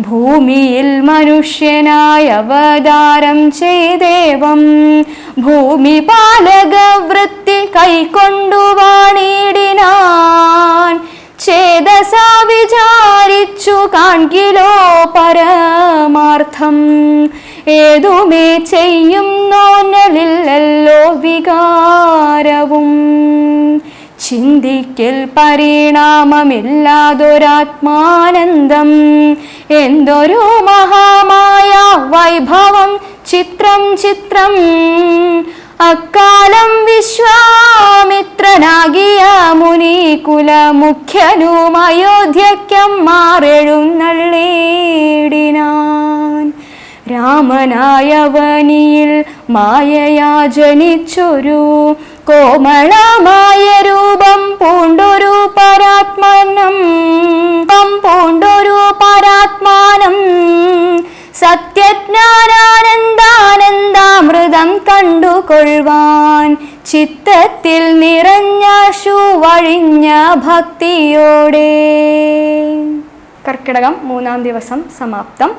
ഭൂമിയിൽ മനുഷ്യനായ അവതാരം ചെയ്തേവം. ഭൂമി പാലക വൃത്തി കൈക്കൊണ്ടു വാണിടിനാൻ. ചേതസ വിചാരിച്ചു കാൺകിലോ പരമാർത്ഥം. ഏതുമേ ചെയ്യും നോന്നലില്ലല്ലോ വികാരവും. ചിന്തിക്കൽ പരിണാമമില്ലാതൊരാത്മാനന്ദം. എന്തൊരു മഹാമായ വൈഭവം. ചിത്രം ചിത്രം. അക്കാലം വിശ്വാമിത്രനാകിയ മുനികുല മുഖ്യനും അയോധ്യക്കം മാറെഴുന്നള്ളേടിനാൻ. രാമനായവനിയിൽ മായയാ ജനിച്ചൊരു കോമളമായ രൂപം പൂണ്ടൊരു പരാത്മനം. പം കണ്ടുകൊള്ളുവാൻ ചിത്തത്തിൽ നിറഞ്ഞ ശു വഴിഞ്ഞ ഭക്തിയോടെ. കർക്കിടകം മൂന്നാം ദിവസം സമാപ്തം.